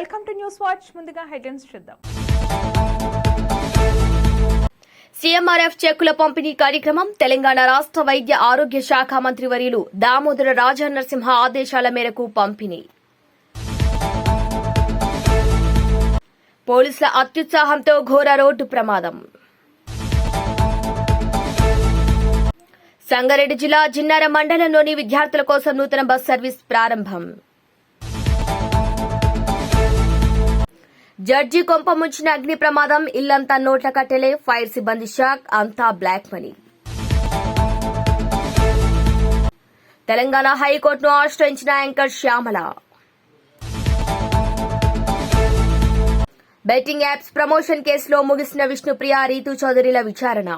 Welcome to news watch. ముందుగా headlines చూద్దాం. CMRF చెక్కుల పంపిణీ కార్యక్రమం తెలంగాణ రాష్ట్ర వైద్య ఆరోగ్య శాఖ మంత్రి వర్యులు దామోదర రాజనరసింహ ఆదేశాల మేరకు పంపిణీ. పోలీసుల అత్యుత్సాహంతో ఘోర రోడ్డు ప్రమాదం. సంగారెడ్డి జిల్లా జిన్నార మండలంలోని విద్యార్థుల కోసం నూతన బస్ సర్వీస్ ప్రారంభం. జడ్జి కొంప ముంచిన అగ్ని ప్రమాదం ఇల్లంతా నోట్ల కట్టెలే ఫైర్ సిబ్బంది షాక్ అంతా బ్లాక్ మనీ. తెలంగాణ హైకోర్టును ఆశ్రయించిన anchor Shyamala. Betting apps promotion కేసులో ముగిసిన విష్ణుప్రియ రీతు చౌదరిల విచారణ.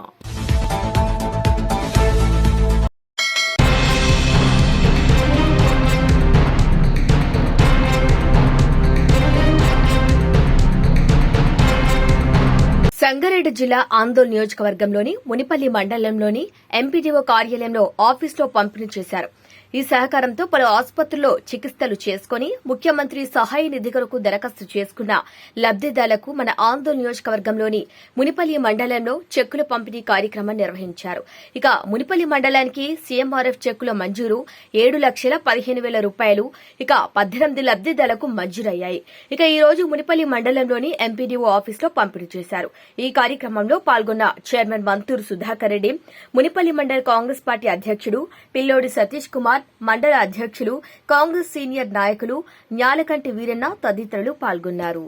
రంగారెడ్డి జిల్లా ఆందోళ్ నియోజకవర్గంలోని మునిపల్లి మండలంలోని ఎంపీడీఓ కార్యాలయంలో ఆఫీసులో పంపిణీ చేశారు. ఈ సహకారంతో పలు ఆసుపత్రుల్లో చికిత్సలు చేసుకుని ముఖ్యమంత్రి సహాయ నిధి కొరకు దరఖాస్తు చేసుకున్న లబ్దిదారులకు మన ఆందోళన నియోజకవర్గంలోని మునిపల్లి మండలంలో చెక్కుల పంపిణీ కార్యక్రమం నిర్వహించారు. ఇక మునిపల్లి మండలానికి సీఎంఆర్ఎఫ్ చెక్కుల మంజూరు ఏడు లక్షల పదిహేను వేల రూపాయలు ఇక పద్దెనిమిది లబ్దిదారులకు మంజూరయ్యాయి. ఇక ఈ రోజు మునిపల్లి మండలంలోని ఎంపీడీఓ ఆఫీసులో పంపిణీ చేశారు. ఈ కార్యక్రమంలో పాల్గొన్న చైర్మన్ మంతూరు సుధాకర్ రెడ్డి మునిపల్లి మండల కాంగ్రెస్ పార్టీ అధ్యక్షుడు పిల్లోడి సతీష్ కుమార్ మండల అధ్యక్షులు కాంగ్రెస్ సీనియర్ నాయకులు న్యాలకంటి వీరన్న తదితరులు పాల్గొన్నారు.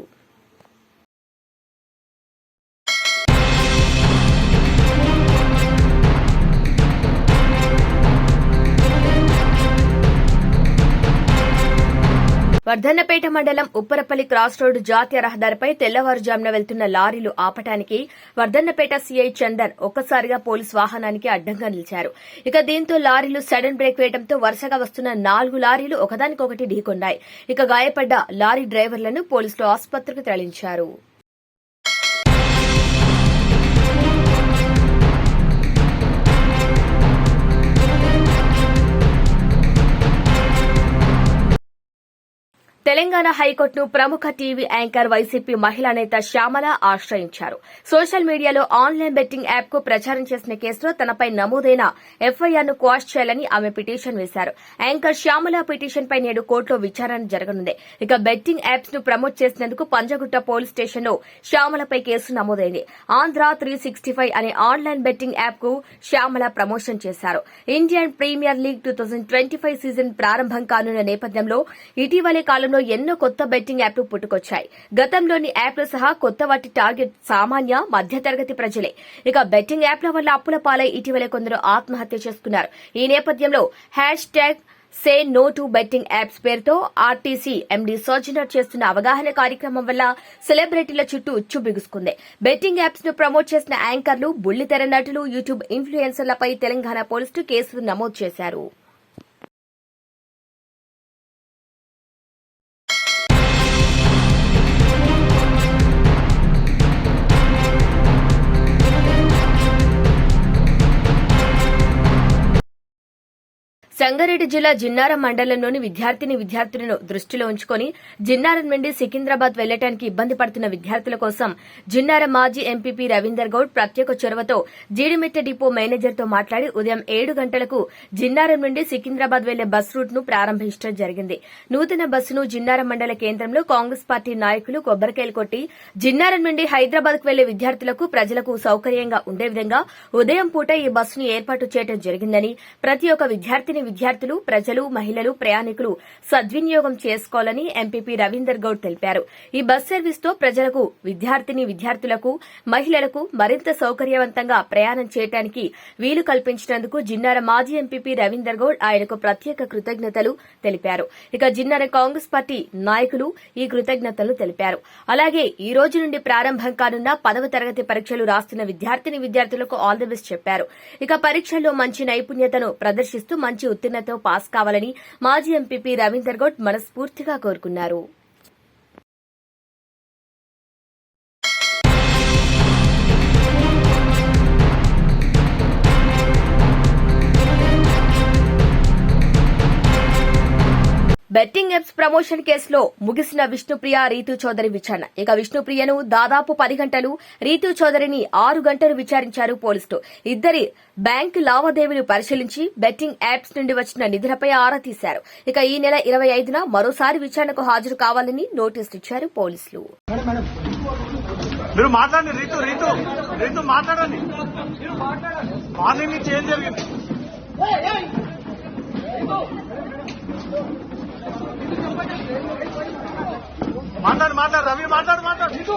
వర్ధన్నపేట మండలం ఉప్పరపల్లి క్రాస్ రోడ్డు జాతీయ రహదారిపై తెల్లవారుజామున వెళ్తున్న లారీలు ఆపటానికి వర్ధన్నపేట సీఐ చందన్ ఒక్కసారిగా పోలీస్ వాహనానికి అడ్డంగా నిలిచారు. ఇక దీంతో లారీలు సడన్ బ్రేక్ వేయడంతో వరుసగా వస్తున్న నాలుగు లారీలు ఒకదానికొకటి ఢీకొన్నాయి. ఇక గాయపడ్డ లారీ డ్రైవర్లను పోలీసులు ఆసుపత్రికి తరలించారు. తెలంగాణ హైకోర్టును ప్రముఖ టీవీ యాంకర్ వైసీపీ మహిళా నేత శ్యామల ఆశ్రయించారు. సోషల్ మీడియాలో ఆన్లైన్ బెట్టింగ్ యాప్కు ప్రచారం చేసిన కేసులో తనపై నమోదైన ఎఫ్ఐఆర్ను క్వాష్ చేయాలని ఆమె పిటిషన్ వేశారు. యాంకర్ శ్యామల పిటిషన్ పై నేడు కోర్టులో విచారణ జరగనుంది. ఇక బెట్టింగ్ యాప్స్ను ప్రమోట్ చేసినందుకు పంజగుట్ట పోలీస్ స్టేషన్లో శ్యామలపై కేసు నమోదైంది. ఆంధ్ర త్రీ సిక్స్టీ ఫైవ్ అనే ఆన్లైన్ బెట్టింగ్ యాప్కు శ్యామల ప్రమోషన్ చేశారు. Indian premier league two thousand twenty five season ప్రారంభం కానున్న నేపథ్యంలో ఇటీవలి కాలంలో ఎన్నో కొత్త బెట్టింగ్ యాప్లు పుట్టుకొచ్చాయి. గతంలోని యాప్లు సహా కొత్త వాటి టార్గెట్ సామాన్య మధ్యతరగతి ప్రజలే. ఇక బెట్టింగ్ యాప్ల వల్ల అప్పుల పాలై ఇటీవల కొందరు ఆత్మహత్య చేసుకున్నారు. ఈ నేపథ్యంలో hashtag say no to betting apps పేరుతో ఆర్టీసీ ఎండీ సోజనర్ చేస్తున్న అవగాహన కార్యక్రమం వల్ల సెలబ్రిటీల చుట్టూ ఉచ్చు బిగుసుకుంది. బెట్టింగ్ యాప్స్ను ప్రమోట్ చేసిన యాంకర్లు బుల్లితెర నటులు యూట్యూబ్ ఇన్ఫ్లుయెన్సర్లపై తెలంగాణ పోలీసులు కేసులు నమోదు చేశారు. సంగారెడ్డి జిల్లా జిన్నారం మండలంలోని విద్యార్థిని విద్యార్థులను దృష్టిలో ఉంచుకుని జిన్నారం నుండి సికింద్రాబాద్ వెళ్ళటానికి ఇబ్బంది పడుతున్న విద్యార్థుల కోసం జిన్నారం మాజీ ఎంపీపీ రవీందర్ గౌడ్ ప్రత్యేక చొరవతో జీడిమెట్ట డిపో మేనేజర్తో మాట్లాడి ఉదయం ఏడు గంటలకు జిన్నారం నుండి సికింద్రాబాద్ వెళ్ళే బస్ రూట్ను ప్రారంభించడం జరిగింది. నూతన బస్సును జిన్నారం మండల కేంద్రంలో కాంగ్రెస్ పార్టీ నాయకులు కొబ్బరికాయలు కొట్టి జిన్నారం నుండి హైదరాబాద్కు వెళ్ళే విద్యార్థులకు ప్రజలకు సౌకర్యంగా ఉండే విధంగా ఉదయం పూట ఈ బస్సును ఏర్పాటు చేయడం జరిగిందని ప్రతి ఒక్క విద్యార్థిని విద్యార్థులు ప్రజలు మహిళలు ప్రయాణికులు సద్వినియోగం చేసుకోవాలని ఎంపీపీ రవీందర్ గౌడ్ తెలిపారు. ఈ బస్ సర్వీస్తో ప్రజలకు విద్యార్థిని విద్యార్థులకు మహిళలకు మరింత సౌకర్యవంతంగా ప్రయాణం చేయడానికి వీలు కల్పించినందుకు జిన్నార మాజీ ఎంపీపీ రవీందర్ గౌడ్ ఆయనకు ప్రత్యేక కృతజ్ఞతలు తెలిపారు. ఇక జిన్నార కాంగ్రెస్ పార్టీ నాయకులు ఈ కృతజ్ఞతలు తెలిపారు. అలాగే ఈ రోజు నుండి ప్రారంభం కానున్న పదవ తరగతి పరీక్షలు రాస్తున్న విద్యార్థిని విద్యార్థులకు ఆల్ ది బెస్ట్ చెప్పారు. ఇక పరీక్షల్లో మంచి నైపుణ్యతను ప్రదర్శిస్తూ మంచి ఉత్తీర్ణతో పాస్ కావాలని మాజీ ఎంపీపీ రవీందర్ గౌడ్ మనస్ఫూర్తిగా కోరుకున్నారు. బెట్టింగ్ యాప్స్ ప్రమోషన్ కేసులో ముగిసిన విష్ణుప్రియ రీతు చౌదరి విచారణ. ఇక విష్ణుప్రియను దాదాపు పది గంటలు రీతు చౌదరిని ఆరు గంటలు విచారించారు పోలీసులు. ఇద్దరి బ్యాంకు లావాదేవీలు పరిశీలించి బెట్టింగ్ యాప్స్ నుండి వచ్చిన నిధులపై ఆరా తీశారు. ఇక ఈ నెల ఇరవై ఐదున మరోసారి విచారణకు హాజరు కావాలని నోటీసులు ఇచ్చారు పోలీసులు. మీరు మాట్లాడండి రీతు రీతు. రీతు మాట్లాడండి. మార్నింగ్ నుంచి ఏం జరిగింది? మాట్లాడు మాట్లాడు రవి మాట్లాడు మాట్లాడు. రీతు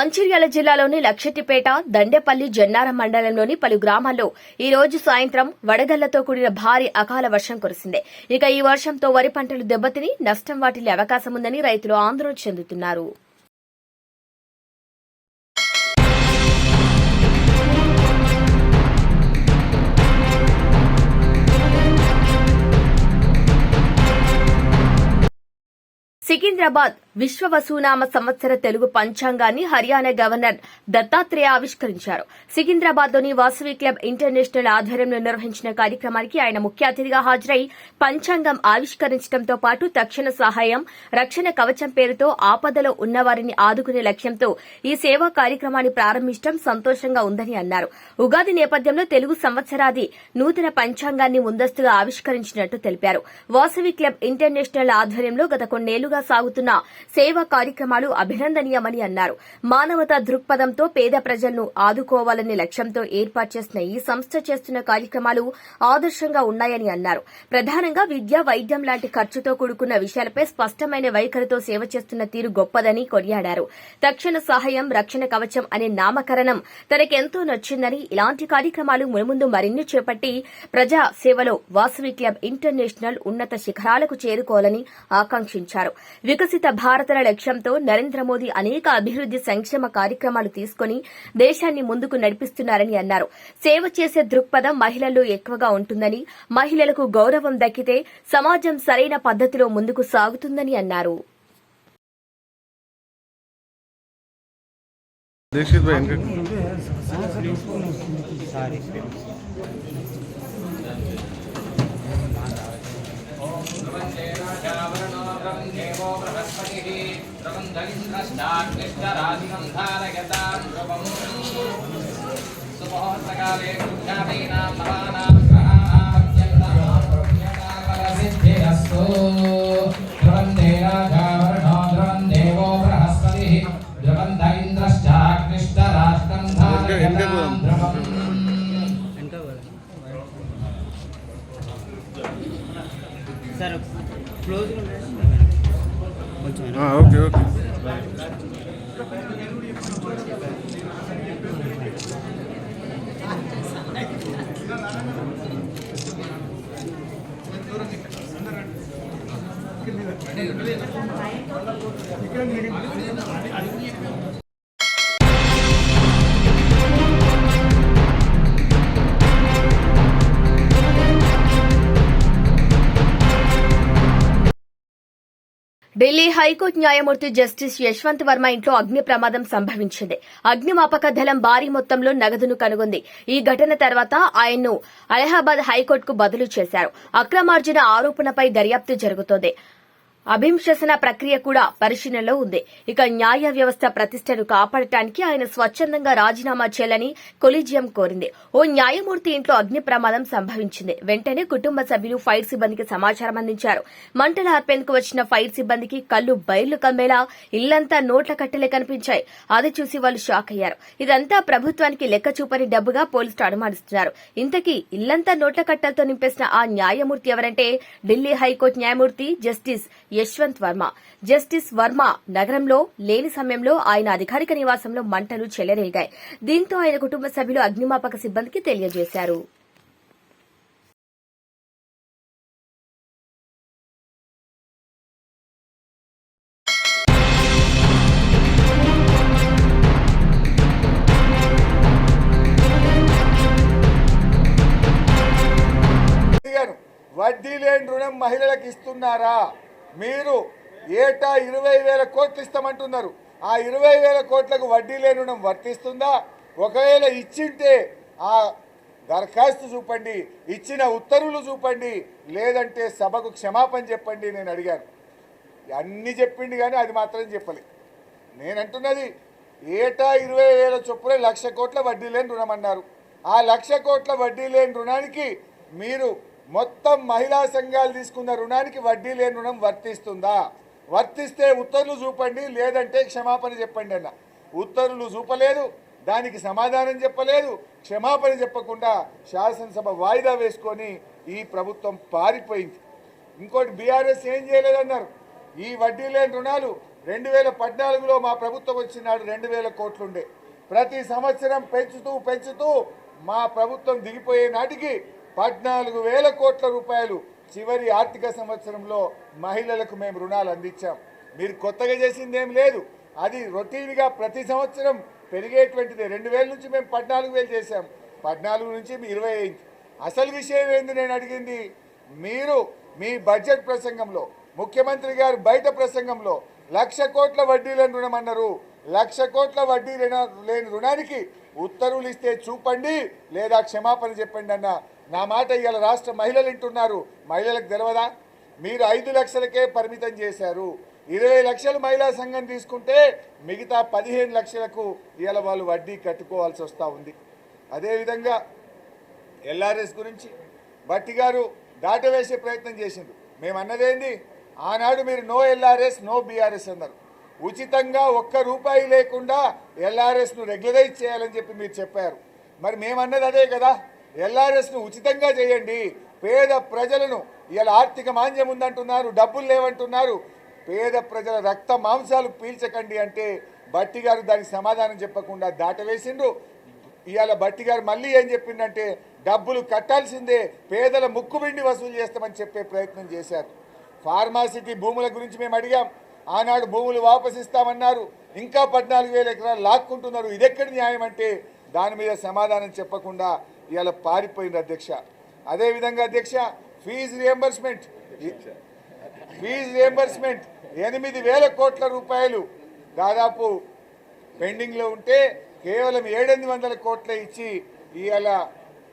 మంచిర్యాల జిల్లాలోని లక్షటిపేట దండేపల్లి జన్నారం మండలంలోని పలు గ్రామాల్లో ఈ రోజు సాయంత్రం వడగళ్ళతో కూడిన భారీ అకాల వర్షం కురిసింది. ఇక ఈ వర్షంతో వరి పంటలు దెబ్బతిని నష్టం వాటిల్లే అవకాశం ఉందని రైతులు ఆందోళన చెందుతున్నారు. సికింద్రాబాద్ విశ్వ వసూనామ సంవత్సర తెలుగు పంచాంగాన్ని హర్యానా గవర్నర్ దత్తాత్రేయ ఆవిష్కరించారు. సికింద్రాబాద్లోని వాసవి క్లబ్ ఇంటర్నేషనల్ ఆధ్వర్యంలో నిర్వహించిన కార్యక్రమానికి ఆయన ముఖ్య అతిథిగా హాజరై పంచాంగం ఆవిష్కరించడంతో పాటు తక్షణ సహాయం రక్షణ కవచం పేరుతో ఆపదలో ఉన్నవారిని ఆదుకునే లక్ష్యంతో ఈ సేవా కార్యక్రమాన్ని ప్రారంభించడం సంతోషంగా ఉందని అన్నారు. ఉగాది నేపథ్యంలో తెలుగు సంవత్సరాది నూతన పంచాంగాన్ని ముందస్తుగా ఆవిష్కరించినట్టు తెలిపారు. వాసవి క్లబ్ ఇంటర్నేషనల్ ఆధ్వర్యంలో గత కొన్నేళ్ళుగా సాగుతున్న సేవా కార్యక్రమాలు అభినందనీయమని అన్నారు. మానవతా దృక్పథంతో పేద ప్రజలను ఆదుకోవాలనే లక్ష్యంతో ఏర్పాటు చేసిన ఈ సంస్థ చేస్తున్న కార్యక్రమాలు ఆదర్శంగా ఉన్నాయని అన్నారు. ప్రధానంగా విద్య వైద్యం లాంటి ఖర్చుతో కూడుకున్న విషయాలపై స్పష్టమైన వైఖరితో సేవ చేస్తున్న తీరు గొప్పదని కొనియాడారు. తక్షణ సహాయం రక్షణ కవచం అనే నామకరణం తనకెంతో నచ్చిందని ఇలాంటి కార్యక్రమాలు మునుముందు మరిన్ని చేపట్టి ప్రజా సేవలో వాసవి క్లబ్ ఇంటర్నేషనల్ ఉన్నత శిఖరాలకు చేరుకోవాలని ఆకాంక్షించారు. వికసిత భారతల లక్ష్యంతో నరేంద్ర మోదీ అనేక అభివృద్ది సంక్షేమ కార్యక్రమాలు తీసుకుని దేశాన్ని ముందుకు నడిపిస్తున్నారని అన్నారు. సేవ చేసే దృక్పథం మహిళల్లో ఎక్కువగా ఉంటుందని మహిళలకు గౌరవం దక్కితే సమాజం సరైన పద్దతిలో ముందుకు సాగుతుందని అన్నారు. దీక్షిత్ భాయ్ ఇంకా సుమహోత్సకాలే దుర్గాదీనాం నవానాం గ్రహాణామత్యంతామరసిద్ధిరస్తు ధ్రువందే ఇక్కడ ఢిల్లీ హైకోర్టు న్యాయమూర్తి జస్టిస్ యశ్వంత్ వర్మ ఇంట్లో అగ్ని ప్రమాదం సంభవించింది. అగ్నిమాపక దళం భారీ మొత్తంలో నగదును కనుగొంది. ఈ ఘటన తర్వాత ఆయన్ను అలహాబాద్ హైకోర్టుకు బదిలీ చేశారు. అక్రమార్జన ఆరోపణపై దర్యాప్తు జరుగుతోంది. అభింశసన ప్రక్రియ కూడా పరిశీలనలో ఉంది. ఇక న్యాయ వ్యవస్థ ప్రతిష్టను కాపాడటానికి ఆయన స్వచ్ఛందంగా రాజీనామా చేయాలని కొలీజియం కోరింది. ఓ న్యాయమూర్తి ఇంట్లో అగ్ని ప్రమాదం సంభవించింది. వెంటనే కుటుంబ సభ్యులు ఫైర్ సిబ్బందికి సమాచారం అందించారు. మంటలు ఆర్పేందుకు వచ్చిన ఫైర్ సిబ్బందికి కళ్ళు బయళ్ళు కమ్మేలా ఇల్లంతా నోట్ల కట్టెలే కనిపించాయి. అది చూసి వాళ్ళు షాక్ అయ్యారు. ఇదంతా ప్రభుత్వానికి లెక్క చూపని డబ్బుగా పోలీసులు అనుమానిస్తున్నారు. ఇంతకీ ఇల్లంతా నోట్ల కట్టలతో నింపేసిన ఆ న్యాయమూర్తి ఎవరంటే ఢిల్లీ హైకోర్టు న్యాయమూర్తి జస్టిస్ యశ్వంత్ వర్మ. జస్టిస్ వర్మ నగరంలో లేని సమయంలో ఆయన అధికారిక నివాసంలో మంటలు చెలరేగాయి. దీంతో ఆయన కుటుంబ సభ్యులు అగ్నిమాపక సిబ్బందికి తెలియజేశారు. వడ్డీ లేని రుణం మహిళలకు ఇస్తున్నారా? మీరు ఏటా ఇరవై వేల కోట్లు ఇస్తామంటున్నారు. ఆ ఇరవై వేల కోట్లకు వడ్డీ లేని రుణం వర్తిస్తుందా? ఒకవేళ ఇచ్చింటే ఆ దరఖాస్తు చూపండి ఇచ్చిన ఉత్తర్వులు చూపండి లేదంటే సభకు క్షమాపణ చెప్పండి నేను అడిగాను. అన్నీ చెప్పిండు కానీ అది మాత్రం చెప్పలే. నేనంటున్నది ఏటా ఇరవై వేల చొప్పున లక్ష కోట్ల వడ్డీ లేని రుణం అన్నారు. ఆ లక్ష కోట్ల వడ్డీ లేని రుణానికి మీరు మొత్తం మహిళా సంఘాలు తీసుకున్న రుణానికి వడ్డీ లేని రుణం వర్తిస్తుందా? వర్తిస్తే ఉత్తర్వులు చూపండి లేదంటే క్షమాపణ చెప్పండి అన్న. ఉత్తర్వులు చూపలేదు దానికి సమాధానం చెప్పలేదు క్షమాపణ చెప్పకుండా శాసనసభ వాయిదా వేసుకొని ఈ ప్రభుత్వం పారిపోయింది. ఇంకోటి బీఆర్ఎస్ ఏం చేయలేదన్నారు? ఈ వడ్డీ లేని రుణాలు రెండు వేల పద్నాలుగులో మా ప్రభుత్వం వచ్చినాడు రెండు వేల కోట్లుండే. ప్రతి సంవత్సరం పెంచుతూ పెంచుతూ మా ప్రభుత్వం దిగిపోయే నాటికి పద్నాలుగు వేల కోట్ల రూపాయలు చివరి ఆర్థిక సంవత్సరంలో మహిళలకు మేము రుణాలు అందించాం. మీరు కొత్తగా చేసింది ఏం లేదు. అది రొటీన్గా ప్రతి సంవత్సరం పెరిగేటువంటిది. రెండు వేల నుంచి మేము పద్నాలుగు వేలు చేశాం. పద్నాలుగు నుంచి మీ ఇరవై అయింది అసలు విషయం ఏంది నేను అడిగింది? మీరు మీ బడ్జెట్ ప్రసంగంలో ముఖ్యమంత్రి గారు బయట ప్రసంగంలో లక్ష కోట్ల వడ్డీ లేని రుణం అన్నారు లక్ష కోట్ల వడ్డీ లేని రుణానికి ఉత్తర్వులు ఇస్తే చూపండి లేదా క్షమాపణ చెప్పండి అన్న నా మాట ఇవాళ రాష్ట్ర మహిళలు వింటున్నారు. మహిళలకు తెలియదా మీరు ఐదు లక్షలకే పరిమితం చేశారు. ఇరవై లక్షలు మహిళా సంఘం తీసుకుంటే మిగతా పదిహేను లక్షలకు ఇవాళ వాళ్ళు వడ్డీ కట్టుకోవాల్సి వస్తూ ఉంది. అదేవిధంగా ఎల్ఆర్ఎస్ గురించి భట్టి గారు దాటవేసే ప్రయత్నం చేసింది మేము అన్నదేంది ఆనాడు మీరు నో ఎల్ఆర్ఎస్ నో బీఆర్ఎస్ అన్నారు. ఉచితంగా ఒక్క రూపాయి లేకుండా ఎల్ఆర్ఎస్ను రెగ్యులరైజ్ చేయాలని చెప్పి మీరు చెప్పారు. మరి మేమన్నది అదే కదా? ఎల్ఆర్ఎస్ను ఉచితంగా చేయండి. పేద ప్రజలను ఇలా ఆర్థిక మాంద్యం ఉందంటున్నారు డబ్బులు లేవంటున్నారు. పేద ప్రజల రక్త మాంసాలు పీల్చకండి అంటే బట్టి గారు దానికి సమాధానం చెప్పకుండా దాటవేసిండ్రు. ఇవాళ బట్టి గారు మళ్ళీ ఏం చెప్పిందంటే డబ్బులు కట్టాల్సిందే పేదల ముక్కుబిండి వసూలు చేస్తామని చెప్పే ప్రయత్నం చేశారు. ఫార్మాసిటీ భూముల గురించి మేము అడిగాం. ఆనాడు భూములు వాపసిస్తామన్నారు ఇంకా పద్నాలుగు వేల ఎకరాలు లాక్కుంటున్నారు. ఇదెక్కడి న్యాయం అంటే దాని మీద సమాధానం చెప్పకుండా ఇవాళ పారిపోయింది అధ్యక్ష. అదేవిధంగా అధ్యక్ష ఫీజు రియంబర్స్మెంట్ ఫీజు రియంబర్స్మెంట్ ఎనిమిది వేల కోట్ల రూపాయలు దాదాపు పెండింగ్లో ఉంటే కేవలం ఏడెనిమిది వందల కోట్ల ఇచ్చి ఇవాళ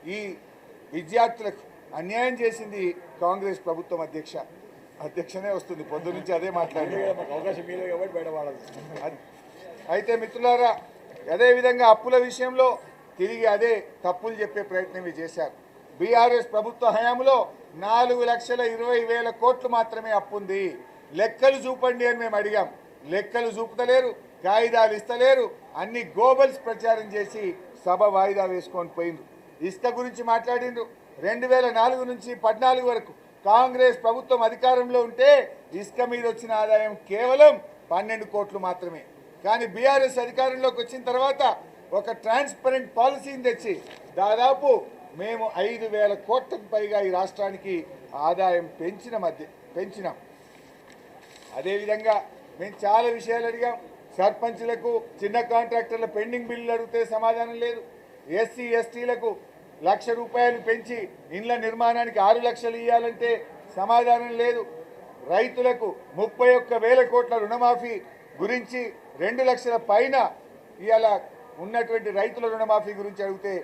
ఈ విద్యార్థులకు అన్యాయం చేసింది కాంగ్రెస్ ప్రభుత్వం అధ్యక్ష. అధ్యక్షనే వస్తుంది పొద్దు నుంచి అదే మాట్లాడి అవకాశం మీలో ఎవరు బయటపడదు అది అయితే మిత్రులారా అదేవిధంగా అప్పుల విషయంలో తిరిగి అదే తప్పులు చెప్పే ప్రయత్నం చేశారు. బీఆర్ఎస్ ప్రభుత్వ హయాంలో నాలుగు లక్షల ఇరవై వేల కోట్లు మాత్రమే అప్పుంది లెక్కలు చూపండి అని మేము అడిగాం. లెక్కలు చూపుతలేరు కాగితాలు ఇస్తలేరు అన్ని గోబల్స్ ప్రచారం చేసి సభ వాయిదా వేసుకొని పోయింది ఇసుక గురించి మాట్లాడిండ్రు. రెండు వేల నాలుగు నుంచి పద్నాలుగు వరకు కాంగ్రెస్ ప్రభుత్వం అధికారంలో ఉంటే ఇసుక మీద వచ్చిన ఆదాయం కేవలం పన్నెండు కోట్లు మాత్రమే. కానీ బీఆర్ఎస్ అధికారంలోకి వచ్చిన తర్వాత ఒక ట్రాన్స్పరెంట్ పాలసీని తెచ్చి దాదాపు మేము ఐదు వేల కోట్లకు పైగా ఈ రాష్ట్రానికి ఆదాయం పెంచిన మధ్య పెంచినాం. అదేవిధంగా మేము చాలా విషయాలు అడిగాం. సర్పంచ్లకు చిన్న కాంట్రాక్టర్ల పెండింగ్ బిల్లులు అడిగితే సమాధానం లేదు. ఎస్సీ ఎస్టీలకు లక్ష రూపాయలు పెంచి ఇండ్ల నిర్మాణానికి ఆరు లక్షలు ఇవ్వాలంటే సమాధానం లేదు. రైతులకు ముప్పై ఒక్క వేల కోట్ల రుణమాఫీ గురించి రెండు లక్షల పైన ఇవాళ ఉన్నటువంటి రైతుల రుణమాఫీ గురించి అడిగితే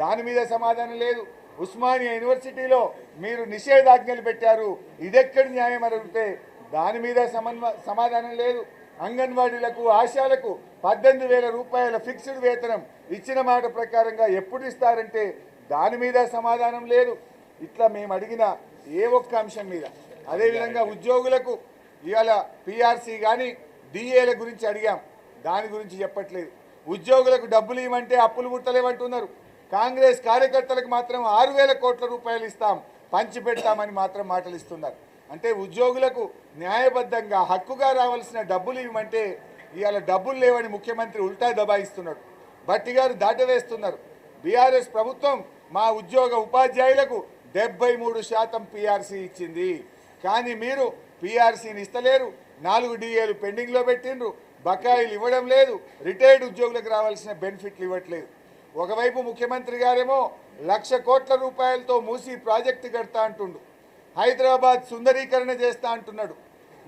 దాని మీద సమాధానం లేదు. ఉస్మానియా యూనివర్సిటీలో మీరు నిషేధాజ్ఞలు పెట్టారు. ఇదెక్కడి న్యాయం అని అడిగితే దాని మీద సమన్వ సమాధానం లేదు. అంగన్వాడీలకు ఆశాలకు పద్దెనిమిది వేల రూపాయల ఫిక్స్డ్ వేతనం ఇచ్చిన మాట ప్రకారంగా ఎప్పుడు ఇస్తారంటే దాని మీద సమాధానం లేదు. ఇట్లా మేము అడిగిన ఏ ఒక్క అంశం మీద. అదేవిధంగా ఉద్యోగులకు ఇవాళ పిఆర్సీ కానీ డిఏల గురించి అడిగాం. దాని గురించి చెప్పట్లేదు. ఉద్యోగులకు డబ్బులు ఇవ్వమంటే అప్పులు పుట్టలేమంటున్నారు కాంగ్రెస్ కార్యకర్తలకు మాత్రం ఆరు వేల కోట్ల రూపాయలు ఇస్తాం పంచి పెడతామని మాత్రం మాటలు ఇస్తున్నారు. అంటే ఉద్యోగులకు న్యాయబద్ధంగా హక్కుగా రావాల్సిన డబ్బులు ఇవ్వమంటే ఇవాళ డబ్బులు లేవని ముఖ్యమంత్రి ఉల్టా దబాయిస్తున్నాడు భట్టి గారు దాటవేస్తున్నారు. బీఆర్ఎస్ ప్రభుత్వం మా ఉద్యోగ ఉపాధ్యాయులకు డెబ్బై మూడు శాతం పీఆర్సీ ఇచ్చింది. కానీ మీరు పీఆర్సీని ఇస్తలేరు. నాలుగు డిఏలు పెండింగ్లో పెట్టిండ్రు. బకాయిలు ఇవ్వడం లేదు. రిటైర్డ్ ఉద్యోగులకు రావాల్సిన బెనిఫిట్లు ఇవ్వట్లేదు. ఒకవైపు ముఖ్యమంత్రి గారేమో లక్ష కోట్ల రూపాయలతో మూసి ప్రాజెక్టు కడతా అంటుండు. హైదరాబాద్ సుందరీకరణ చేస్తా అంటున్నాడు.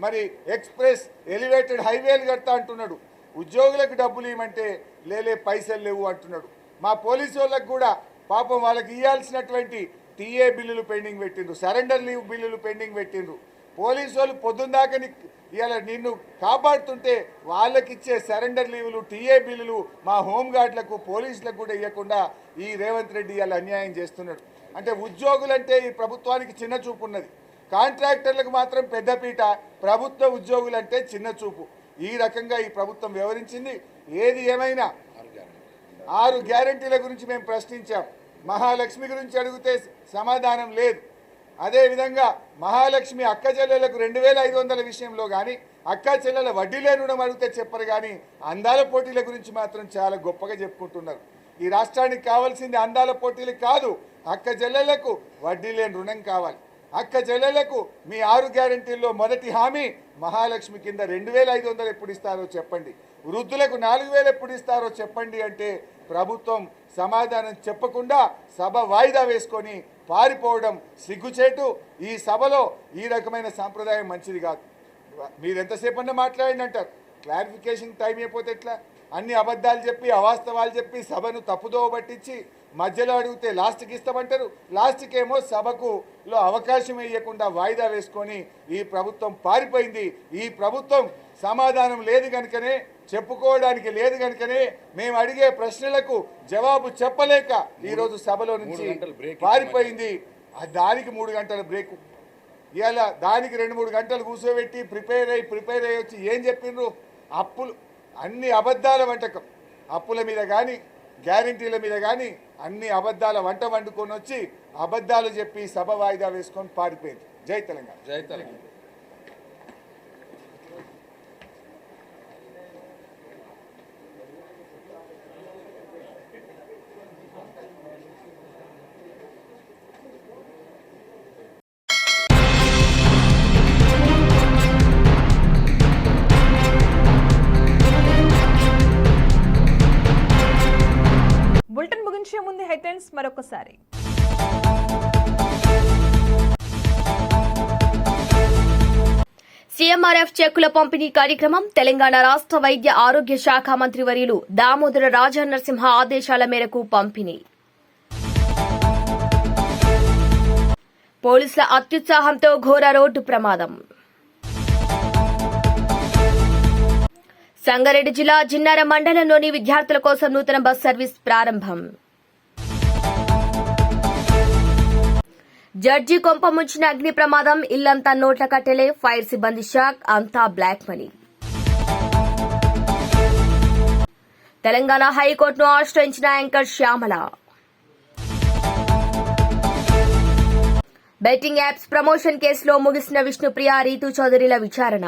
మరి ఎక్స్ప్రెస్ ఎలివేటెడ్ హైవేలు కడతా అంటున్నాడు. ఉద్యోగులకు డబ్బులు ఇవ్వమంటే లేలే పైసలు లేవు అంటున్నాడు. మా పోలీసు వాళ్ళకు కూడా పాపం వాళ్ళకి ఇవ్వాల్సినటువంటి టీఏ బిల్లులు పెండింగ్ పెట్టిండ్రు. సరెండర్ లీవ్ బిల్లులు పెండింగ్ పెట్టిండ్రు. పోలీసు వాళ్ళు పొద్దున్న ఇలా నిన్ను కాపాడుతుంటే వాళ్ళకి ఇచ్చే సరెండర్ లీవులు టీఏ బిల్లులు మా హోంగార్డులకు పోలీసులకు కూడా ఇవ్వకుండా ఈ రేవంత్ రెడ్డి ఇలా అన్యాయం చేస్తున్నాడు. అంటే ఉద్యోగులంటే ఈ ప్రభుత్వానికి చిన్న చూపు ఉన్నది కాంట్రాక్టర్లకు మాత్రం పెద్దపీట ప్రభుత్వ ఉద్యోగులంటే చిన్న చూపు. ఈ రకంగా ఈ ప్రభుత్వం వ్యవహరించింది. ఏది ఏమైనా ఆరు గ్యారంటీల గురించి మేము ప్రశ్నించాం. మహాలక్ష్మి గురించి అడిగితే సమాధానం లేదు. అదేవిధంగా మహాలక్ష్మి అక్క చెల్లెలకు రెండు వేల ఐదు వందల విషయంలో కానీ అక్క చెల్లెల వడ్డీ లేని రుణం అడిగితే చెప్పరు కానీ అందాల పోటీల గురించి మాత్రం చాలా గొప్పగా చెప్పుకుంటున్నారు. ఈ రాష్ట్రానికి కావాల్సింది అందాల పోటీలు కాదు అక్క చెల్లెలకు వడ్డీ లేని రుణం కావాలి. అక్క చెల్లెలకు మీ ఆరు గ్యారంటీల్లో మొదటి హామీ మహాలక్ష్మి కింద రెండు వేల ఐదు వందలు ఎప్పుడు ఇస్తారో చెప్పండి. వృద్ధులకు నాలుగు వేలు ఎప్పుడు ఇస్తారో చెప్పండి అంటే ప్రభుత్వం సమాధానం చెప్పకుండా సభ వాయిదా వేసుకొని పారిపోవడం సిగ్గుచేటు. ఈ సభలో ఈ రకమైన సాంప్రదాయం మంచిది కాదు. మీరు ఎంతసేపు అన్నా మాట్లాడండి అంటారు. క్లారిఫికేషన్ టైం అయిపోతే ఎట్లా? అన్ని అబద్ధాలు చెప్పి అవాస్తవాలు చెప్పి సభను తప్పుదోవ పట్టించి మధ్యలో అడిగితే లాస్ట్కి ఇస్తామంటారు. లాస్ట్కి ఏమో సభకు లో అవకాశం ఇవ్వకుండా వాయిదా వేసుకొని ఈ ప్రభుత్వం పారిపోయింది. ఈ ప్రభుత్వం సమాధానం లేదు కనుకనే చెప్పుకోవడానికి లేదు కనుకనే మేము అడిగే ప్రశ్నలకు జవాబు చెప్పలేక ఈరోజు సభలో నుంచి పారిపోయింది. ఆ దానికి మూడు గంటల బ్రేక్ ఇవాళ దానికి రెండు మూడు గంటలు కూర్చోబెట్టి ప్రిపేర్ అయ్యి ప్రిపేర్ అయ్యి వచ్చి ఏం చెప్పిండ్రు అప్పులు అన్ని అబద్ధాల వంటకం. అప్పుల మీద కానీ గ్యారంటీల మీద కానీ అన్ని అబద్ధాల వంట వండుకొని వచ్చి అబద్ధాలు చెప్పి సభ వాయిదా వేసుకొని పారిపోయింది. జై తెలంగాణ. జై తెలంగాణ. బులెటిన్ ముగించే ముందు హెడ్లైన్స్ మరొకసారి. సీఎంఆర్ఎఫ్ చెక్కుల పంపిణీ కార్యక్రమం తెలంగాణ రాష్ట్ర వైద్య ఆరోగ్య శాఖ మంత్రి వర్యులు దామోదర రాజనరసింహ ఆదేశాల మేరకు పంపిణీ. పోలీసుల అత్యుత్సాహంతో ఘోర రోడ్డు ప్రమాదం. సంగారెడ్డి జిల్లా జిన్నార మండలంలోని విద్యార్థుల కోసం నూతన బస్ సర్వీస్ ప్రారంభం. జడ్జి కొంప ముంచిన అగ్ని ప్రమాదం ఇల్లంతా నోట్ల కట్టెలే ఫైర్ సిబ్బంది షాక్ అంతా బ్లాక్ మనీ. తెలంగాణ హైకోర్టును ఆశ్రయించిన anchor Shyamala. Betting apps promotion కేసులో ముగిసిన విష్ణుప్రియ రీతు చౌదరిల విచారణ.